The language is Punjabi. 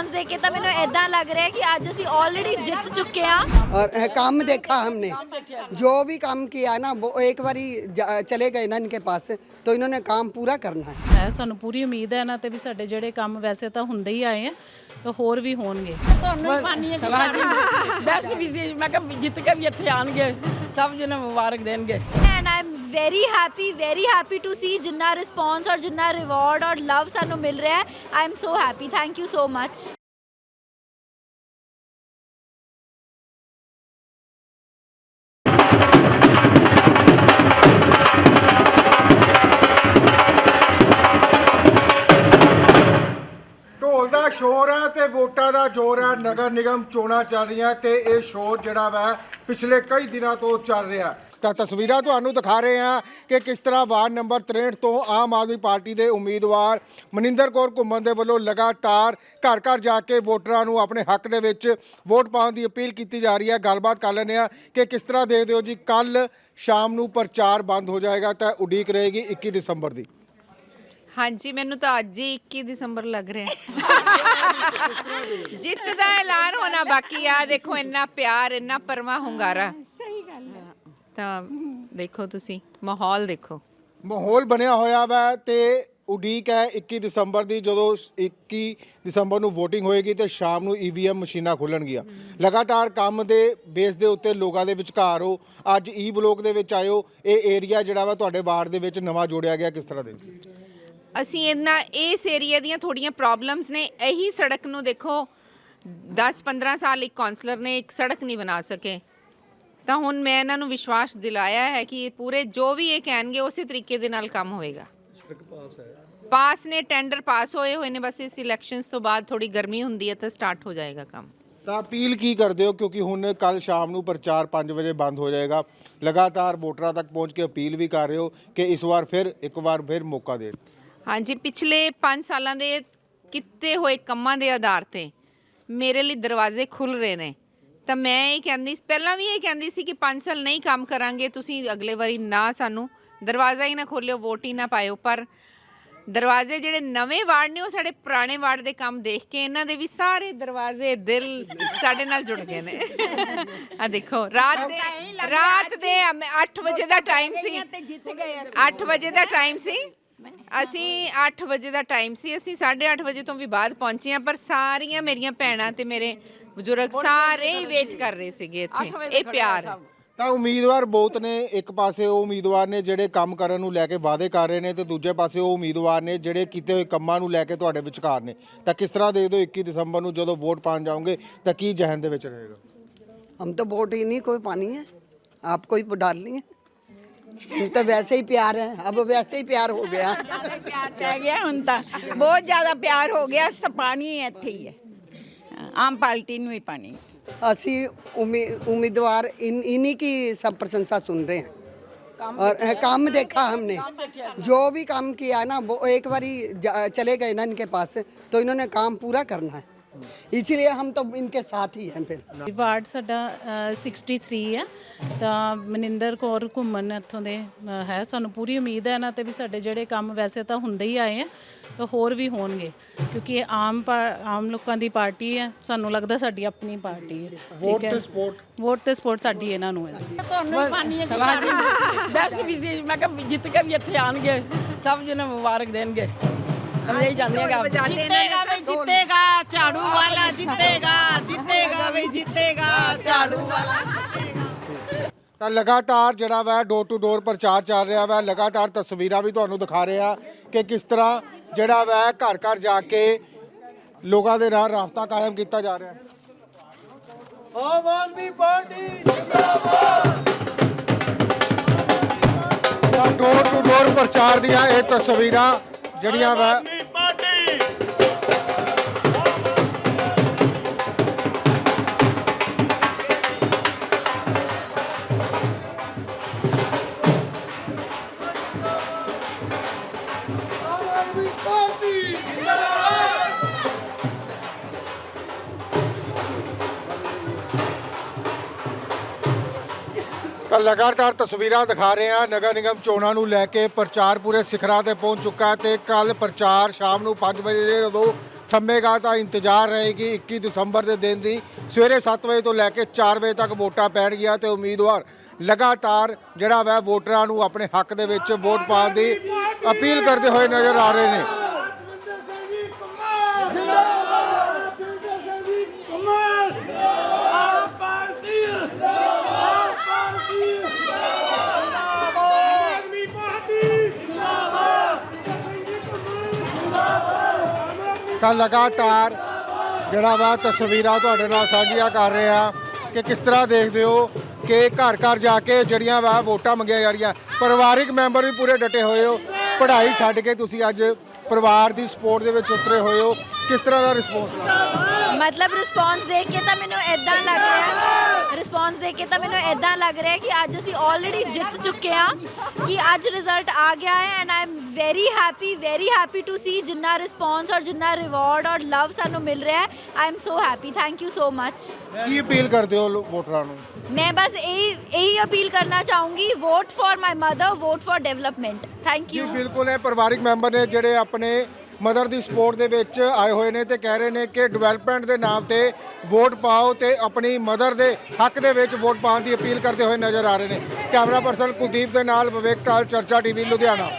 ਰਿਸਪੌਂਸ ਦੇ ਕੇ ਤਾਂ ਮੈਨੂੰ ਇਦਾਂ ਲੱਗ ਰਿਹਾ ਕਿ ਅੱਜ ਅਸੀਂ ਆਲਰੇਡੀ ਜਿੱਤ ਚੁੱਕੇ ਹਾਂ और अ, काम देखा हमने जो भी काम किया ना वो एक बारी जा- चले गए ना इनके पास तो इन्होंने काम पूरा करना है ਹੈ ਸਾਨੂੰ ਪੂਰੀ ਉਮੀਦ ਹੈ ਇਹਨਾਂ ਤੇ ਵੀ ਸਾਡੇ ਜਿਹੜੇ ਕੰਮ ਵੈਸੇ ਤਾਂ ਹੁੰਦੇ ਹੀ ਆਏ ਆ ਤਾਂ ਹੋਰ ਵੀ ਹੋਣਗੇ ਬੈਸਟ ਵੀ ਸੀ ਮੈਂ ਕਿਹਾ ਜਿੱਤ ਕੇ ਵੀ ਇੱਥੇ ਆਣਗੇ ਸਭ ਜਣੇ ਮੁਬਾਰਕ ਦੇਣਗੇ and I M Very happy very happy to see ਜਿੰਨਾ ਰਿਸਪੌਂਸ ਔਰ ਜਿੰਨਾ ਰਿਵਾਰਡ ਔਰ ਲਵ ਸਾਨੂੰ ਮਿਲ ਰਿਹਾ ਹੈ। I am so happy thank you so much ਢੋਲ ਦਾ ਸ਼ੋਰ ਹੈ ਤੇ ਵੋਟਾਂ ਦਾ ਜ਼ੋਰ ਹੈ। ਨਗਰ ਨਿਗਮ ਚੋਣਾਂ ਚੱਲ ਰਹੀਆਂ ਤੇ ਇਹ ਸ਼ੋਰ ਜਿਹੜਾ ਵਾ ਪਿਛਲੇ ਕਈ ਦਿਨਾਂ ਤੋਂ ਚੱਲ ਰਿਹਾ। ਤਾਂ ਤਸਵੀਰਾਂ ਤੁਹਾਨੂੰ ਦਿਖਾ ਰਹੇ ਹਾਂ ਕਿ ਕਿਸ ਤਰ੍ਹਾਂ ਵਾਰਡ ਨੰਬਰ 63 ਤੋਂ ਆਮ ਆਦਮੀ ਪਾਰਟੀ ਦੇ ਉਮੀਦਵਾਰ ਮਨਿੰਦਰ ਕੌਰ ਘੁੰਮਣ ਦੇ ਵੱਲੋਂ ਲਗਾਤਾਰ ਘਰ ਘਰ ਜਾ ਕੇ ਵੋਟਰਾਂ ਨੂੰ ਆਪਣੇ ਹੱਕ ਦੇ ਵਿੱਚ ਵੋਟ ਪਾਉਣ ਦੀ ਅਪੀਲ ਕੀਤੀ ਜਾ ਰਹੀ ਹੈ। ਗੱਲਬਾਤ ਕਰ ਲੈਂਦੇ ਆ ਕਿ ਕਿਸ ਤਰ੍ਹਾਂ ਦੇਖਦੇ ਹੋ ਜੀ ਕੱਲ ਸ਼ਾਮ ਨੂੰ ਪ੍ਰਚਾਰ ਬੰਦ ਹੋ ਜਾਏਗਾ ਤਾਂ ਉਡੀਕ ਰਹੇਗੀ 21 ਦਸੰਬਰ ਦੀ। ਹਾਂਜੀ ਮੈਨੂੰ ਤਾਂ ਅੱਜ ਹੀ 21 ਦਸੰਬਰ ਲੱਗ ਰਿਹਾ। ਹੈ। ਜਿੱਤ ਦਾ ਐਲਾਨ ਹੋਣਾ ਬਾਕੀ ਆ। ਦੇਖੋ ਇੰਨਾ ਪਿਆਰ ਇੰਨਾ ਪਰਮਾ ਹੁੰਗਾਰਾ। ਸਹੀ ਗੱਲ ਹੈ। ਤਾਂ ਦੇਖੋ ਤੁਸੀਂ ਮਾਹੌਲ ਦੇਖੋ। ਮਾਹੌਲ ਬਣਿਆ ਹੋਇਆ ਵਾ ਤੇ ਉਡੀਕ ਹੈ 21 ਦਸੰਬਰ ਦੀ ਜਦੋਂ 21 ਦਸੰਬਰ ਨੂੰ VOTING ਹੋਏਗੀ ਤੇ ਸ਼ਾਮ ਨੂੰ EVM ਮਸ਼ੀਨਾਂ ਖੁੱਲਣਗੀਆਂ। ਲਗਾਤਾਰ ਕੰਮ ਦੇ ਬੇਸ ਦੇ ਉੱਤੇ ਲੋਕਾਂ ਦੇ ਵਿਚਕਾਰ ਹੋ ਅੱਜ ਈ ਬਲੋਕ ਦੇ ਵਿੱਚ ਆਇਓ ਇਹ ਏਰੀਆ ਜਿਹੜਾ ਵਾ ਤੁਹਾਡੇ ਵਾਰਡ ਦੇ ਵਿੱਚ ਨਵਾਂ ਜੋੜਿਆ ਗਿਆ ਕਿਸ ਤਰ੍ਹਾਂ ਦੇ ਅਸੀਂ ਇਹਨਾਂ ਇਸ ਏਰੀਆ ਦੀਆਂ ਥੋੜੀਆਂ ਪ੍ਰੋਬਲਮਸ ਨੇ ਇਹੀ ਸੜਕ ਨੂੰ ਦੇਖੋ 10-15 ਸਾਲ ਇੱਕ ਕਾਉਂਸਲਰ ਨੇ ਇੱਕ ਸੜਕ ਨਹੀਂ ਬਣਾ ਸਕੇ। ਤਾਂ ਹੁਣ ਮੈਂ ਇਹਨਾਂ ਨੂੰ ਵਿਸ਼ਵਾਸ ਦਿਲਾਇਆ ਹੈ ਕਿ ਪੂਰੇ ਜੋ ਵੀ ਇਹ ਕਹਿਣਗੇ ਉਸੇ ਤਰੀਕੇ ਦੇ ਨਾਲ ਕੰਮ ਹੋਏਗਾ। ਪਾਸ ਨੇ ਟੈਂਡਰ ਪਾਸ ਹੋਏ ਹੋਏ ਨੇ ਬਸ ਇਸ ਇਲੈਕਸ਼ਨਸ ਤੋਂ ਬਾਅਦ ਥੋੜੀ ਗਰਮੀ ਹੁੰਦੀ ਹੈ ਤਾਂ ਸਟਾਰਟ ਹੋ ਜਾਏਗਾ ਕੰਮ। ਤਾਂ ਅਪੀਲ ਕੀ ਕਰਦੇ ਹੋ? ਕਿਉਂਕਿ ਹੁਣ ਕੱਲ ਸ਼ਾਮ ਨੂੰ ਪ੍ਰਚਾਰ 5 ਵਜੇ ਬੰਦ ਹੋ ਜਾਏਗਾ। ਲਗਾਤਾਰ ਵੋਟਰਾਂ ਤੱਕ ਪਹੁੰਚ ਕੇ ਅਪੀਲ ਵੀ ਕਰ ਰਹੇ ਹੋ ਕਿ ਇਸ ਵਾਰ ਫਿਰ ਇੱਕ ਵਾਰ ਫਿਰ ਮੌਕਾ ਦੇਣ। ਹਾਂਜੀ ਪਿਛਲੇ 5 ਸਾਲਾਂ ਦੇ ਕੀਤੇ ਹੋਏ ਕੰਮਾਂ ਦੇ ਆਧਾਰ ਤੇ ਮੇਰੇ ਲਈ ਦਰਵਾਜ਼ੇ ਖੁੱਲ ਰਹੇ ਨੇ। ਤਾਂ ਮੈਂ ਇਹ ਕਹਿੰਦੀ ਪਹਿਲਾਂ ਵੀ ਇਹ ਕਹਿੰਦੀ ਸੀ ਕਿ 5 ਸਾਲ ਨਹੀਂ ਕੰਮ ਕਰਾਂਗੇ ਤੁਸੀਂ ਅਗਲੇ ਵਾਰੀ ਨਾ ਸਾਨੂੰ ਦਰਵਾਜ਼ਾ ਹੀ ਨਾ ਖੋਲਿਓ ਵੋਟ ਹੀ ਨਾ ਪਾਇਓ। ਪਰ ਦਰਵਾਜ਼ੇ ਜਿਹੜੇ ਨਵੇਂ ਵਾਰਡ ਨੇ ਉਹ ਸਾਡੇ ਪੁਰਾਣੇ ਵਾਰਡ ਦੇ ਕੰਮ ਦੇਖ ਕੇ ਇਹਨਾਂ ਦੇ ਵੀ ਸਾਰੇ ਦਰਵਾਜ਼ੇ ਦਿਲ ਸਾਡੇ ਨਾਲ ਜੁੜ ਗਏ ਨੇ। ਆ ਦੇਖੋ ਰਾਤ ਦੇ ਰਾਤ ਦੇ 8 ਵਜੇ ਦਾ ਟਾਈਮ ਸੀ। 8 ਵਜੇ ਦਾ ਟਾਈਮ ਸੀ। ਅਸੀਂ 8 ਵਜੇ ਦਾ ਟਾਈਮ ਸੀ ਅਸੀਂ 8:30 ਵਜੇ ਤੋਂ ਵੀ ਬਾਅਦ ਪਹੁੰਚੇ ਹਾਂ ਪਰ ਸਾਰੀਆਂ ਮੇਰੀਆਂ ਭੈਣਾਂ ਤੇ ਮੇਰੇ ਬਜ਼ੁਰਗ ਸਾਰੇ ਹੀ ਵੇਟ ਕਰ ਰਹੇ ਸੀਗੇ ਇੱਥੇ ਇਹ ਪਿਆਰ ਹੈ। ਤਾਂ ਉਮੀਦਵਾਰ ਬਹੁਤ ਨੇ ਇੱਕ ਪਾਸੇ ਉਹ ਉਮੀਦਵਾਰ ਨੇ ਜਿਹੜੇ ਕੰਮ ਕਰਨ ਨੂੰ ਲੈ ਕੇ ਵਾਅਦੇ ਕਰ ਰਹੇ ਨੇ ਤੇ ਦੂਜੇ ਪਾਸੇ ਉਹ ਉਮੀਦਵਾਰ ਨੇ ਜਿਹੜੇ ਕੀਤੇ ਹੋਏ ਕੰਮਾਂ ਨੂੰ ਲੈ ਕੇ ਤੁਹਾਡੇ ਵਿਚਕਾਰ ਨੇ ਤਾਂ ਕਿਸ ਤਰ੍ਹਾਂ ਦੇਖਦੇ ਹੋ 21 ਦਸੰਬਰ ਨੂੰ ਜਦੋਂ ਵੋਟ ਪਾਣ ਜਾਓਗੇ ਤਾਂ ਕੀ ਜਹਨ ਦੇ ਵਿੱਚ ਰਹੇਗਾ हम तो वोट ही नहीं कोई पानी है आपको ही डालनी है हम तो वैसे ही प्यार है अब वैसे ही प्यार हो गया ਪਿਆਰ ਪੈ ਗਿਆ ਹੁਣ ਤਾਂ ਬਹੁਤ ਜ਼ਿਆਦਾ ਪਿਆਰ ਹੋ ਗਿਆ ਇਸ ਤਾਂ ਪਾਣੀ ਇੱਥੇ ਹੀ ਹੈ ਆਮ ਪਾਰਟੀ ਨੂੰ ਹੀ ਪਾਣੀ ਅਸੀਂ उम्मी- उम्मीदवार इन इन्हीं की सब प्रशंसा सुन रहे हैं और अ, काम देखा हमने जो भी काम किया ना वो एक बारी जा- चले गए ना इनके पास तो इन्होंने काम पूरा करना है इसीलिए हम तो इनके साथ ही हैं फिर ਵਾਰਡ ਸਾਡਾ ਅ, 63 ਹੈ ਤਾਂ ਮਨਿੰਦਰ ਕੌਰ ਘੁੰਮਣ ਇੱਥੋਂ ਦੇ ਅ, ਹੈ ਸਾਨੂੰ ਪੂਰੀ ਉਮੀਦ ਹੈ ਇਹਨਾਂ ਤੇ ਵੀ ਸਾਡੇ ਜਿਹੜੇ ਕੰਮ ਵੈਸੇ ਤਾਂ ਹੁੰਦੇ ਹੀ ਆਏ ਆ ਤਾਂ ਹੋਰ ਵੀ ਹੋਣਗੇ ਕਿਉਂਕਿ ਇਹ ਆਮ ਪਾ- ਆਮ ਲੋਕਾਂ ਦੀ ਪਾਰਟੀ ਹੈ ਸਾਨੂੰ ਲੱਗਦਾ ਸਾਡੀ ਆਪਣੀ ਪਾਰਟੀ ਹੈ ਵੋਟ ਠੀਕ ਹੈ ਤੇ ਸਪੋਰਟ ਵੋਟ ਤੇ ਸਪੋਰਟ ਸਾਡੀ ਇਹਨਾਂ ਨੂੰ ਹੈ ਬੈਸਟ ਵੀ ਸੀ ਮੈਂ ਕਿਹਾ ਜਿੱਤ ਕੇ ਵੀ ਇੱਥੇ ਆਣਗੇ ਸਭ ਜਣੇ ਮੁਬਾਰਕ ਦੇਣਗੇ हम यही चाहते हैं कि आप जीतेगा ਜਿੱਤੇਗਾ, ਝਾੜੂ ਵਾਲਾ ਜਿੱਤੇਗਾ ਜਿੱਤੇਗਾ ਵੀ ਜਿੱਤੇਗਾ, ਝਾੜੂ ਵਾਲਾ ਤਾਂ ਲਗਾਤਾਰ ਜਿਹੜਾ ਵਾ ਡੋਰ ਟੂ ਡੋਰ ਪ੍ਰਚਾਰ ਚੱਲ ਰਿਹਾ ਵਾ, ਲਗਾਤਾਰ ਤਸਵੀਰਾਂ ਵੀ ਤੁਹਾਨੂੰ ਦਿਖਾ ਰਹੇ ਆ ਕਿ ਕਿਸ ਤਰ੍ਹਾਂ ਜਿਹੜਾ ਵਾ ਘਰ ਘਰ ਜਾ ਕੇ ਲੋਕਾਂ ਦੇ ਨਾਲ ਰਾਬਤਾ ਕਾਇਮ ਕੀਤਾ ਜਾ ਰਿਹਾ। ਹੈ ਆਮ ਆਦਮੀ ਪਾਰਟੀ ਜਿੰਦਾਬਾਦ। ਡੋਰ ਟੂ ਡੋਰ ਪ੍ਰਚਾਰ ਦੀਆਂ ਇਹ ਤਸਵੀਰਾਂ ਜਿਹੜੀਆਂ ਵਾ ਤਾਂ ਲਗਾਤਾਰ ਤਸਵੀਰਾਂ ਦਿਖਾ ਰਹੇ ਹਾਂ। ਨਗਰ ਨਿਗਮ ਚੋਣਾਂ ਨੂੰ ਲੈ ਕੇ ਪ੍ਰਚਾਰ ਪੂਰੇ ਸਿਖਰਾਂ ਤੇ ਪਹੁੰਚ ਚੁੱਕਾ ਹੈ ਤੇ ਕੱਲ ਪ੍ਰਚਾਰ ਸ਼ਾਮ ਨੂੰ 5 ਵਜੇ ਜਦੋਂ ਥੰਮੇਗਾ ਤਾਂ ਇੰਤਜ਼ਾਰ ਰਹੇਗੀ 21 ਦਸੰਬਰ ਦੇ ਦਿਨ ਦੀ। ਸਵੇਰੇ 7 ਵਜੇ ਤੋਂ ਲੈ ਕੇ 4 ਵਜੇ ਤੱਕ ਵੋਟਾਂ ਪੈਣਗੀਆਂ ਤੇ ਉਮੀਦਵਾਰ ਲਗਾਤਾਰ ਜਿਹੜਾ ਵੈ ਵੋਟਰਾਂ ਨੂੰ ਆਪਣੇ ਹੱਕ ਦੇ ਵਿੱਚ ਵੋਟ ਪਾਉਣ ਦੀ ਅਪੀਲ ਕਰਦੇ ਹੋਏ ਨਜ਼ਰ ਆ ਰਹੇ ਨੇ। ਤਾਂ ਲਗਾਤਾਰ ਜਿਹੜਾ ਵਾ ਤਸਵੀਰਾਂ ਤੁਹਾਡੇ ਨਾਲ ਸਾਂਝੀਆਂ ਕਰ ਰਹੇ ਆ ਕਿ ਕਿਸ ਤਰ੍ਹਾਂ ਦੇਖਦੇ ਹੋ ਕਿ ਘਰ ਘਰ ਜਾ ਕੇ ਜਿਹੜੀਆਂ ਵਾ ਵੋਟਾਂ ਮੰਗੀਆਂ ਜਾ ਰਹੀਆਂ। ਪਰਿਵਾਰਿਕ ਮੈਂਬਰ ਵੀ ਪੂਰੇ ਡਟੇ ਹੋਏ ਹੋ। ਪੜ੍ਹਾਈ ਛੱਡ ਕੇ ਤੁਸੀਂ ਅੱਜ ਪਰਿਵਾਰ ਦੀ ਸਪੋਰਟ ਦੇ ਵਿੱਚ ਉਤਰੇ ਹੋਏ ਹੋ। ਕਿਸ ਤਰ੍ਹਾਂ ਦਾ ਰਿਸਪੌਂਸ ਲੱਗ ਮਤਲਬ ਰਿਸਪੌਂਸ ਦੇਖ ਕੇ ਤਾਂ ਮੈਨੂੰ ਐਦਾਂ ਲੱਗ ਰਿਹਾ ਰਿਸਪੌਂਸ ਦੇਖ ਕੇ ਤਾਂ ਮੈਨੂੰ ਐਦਾਂ ਲੱਗ ਰਿਹਾ ਕਿ ਅੱਜ ਅਸੀਂ ਆਲਰੇਡੀ ਜਿੱਤ ਚੁੱਕੇ ਹਾਂ ਕਿ ਅੱਜ ਰਿਜ਼ਲਟ ਆ ਗਿਆ ਹੈ and I am very happy very happy to see ਜਿੰਨਾ ਰਿਸਪੌਂਸ ਔਰ ਜਿੰਨਾ ਰਿਵਾਰਡ ਔਰ ਲਵ ਸਾਨੂੰ ਮਿਲ ਰਿਹਾ ਹੈ। I am so happy thank you so much Ki appeal ਕਰਦੇ ਹੋ ਲੋ- ਵੋਟਰਾਂ ਨੂੰ? ਮੈਂ ਬਸ ਇਹ ਇਹੀ ਅਪੀਲ ਕਰਨਾ ਚਾਹੂੰਗੀ vote for my mother vote for development thank ji you ਬਿਲਕੁਲ ਇਹ ਪਰਿਵਾਰਿਕ ਮੈਂਬਰ ਨੇ ਜਿਹੜੇ ਆਪਣੇ ਮਦਰ ਦੀ ਸਪੋਰਟ ਦੇ ਵਿੱਚ ਆਏ ਹੋਏ ਨੇ ਤੇ ਕਹਿ ਰਹੇ ਨੇ ਕਿ ਡਿਵੈਲਪਮੈਂਟ ਦੇ ਨਾਮ ਤੇ ਵੋਟ ਪਾਓ ਤੇ ਆਪਣੀ ਮਦਰ ਦੇ ਹੱਕ ਦੇ ਵਿੱਚ ਵੋਟ ਪਾਉਣ ਦੀ ਅਪੀਲ ਕਰਦੇ ਹੋਏ ਨਜ਼ਰ ਆ ਰਹੇ ਨੇ। ਕੈਮਰਾ ਪਰਸਨ ਕੁਲਦੀਪ ਦੇ ਨਾਲ ਵਿਵੇਕ ਟਾਲ, ਚਰਚਾ ਟੀਵੀ, ਲੁਧਿਆਣਾ।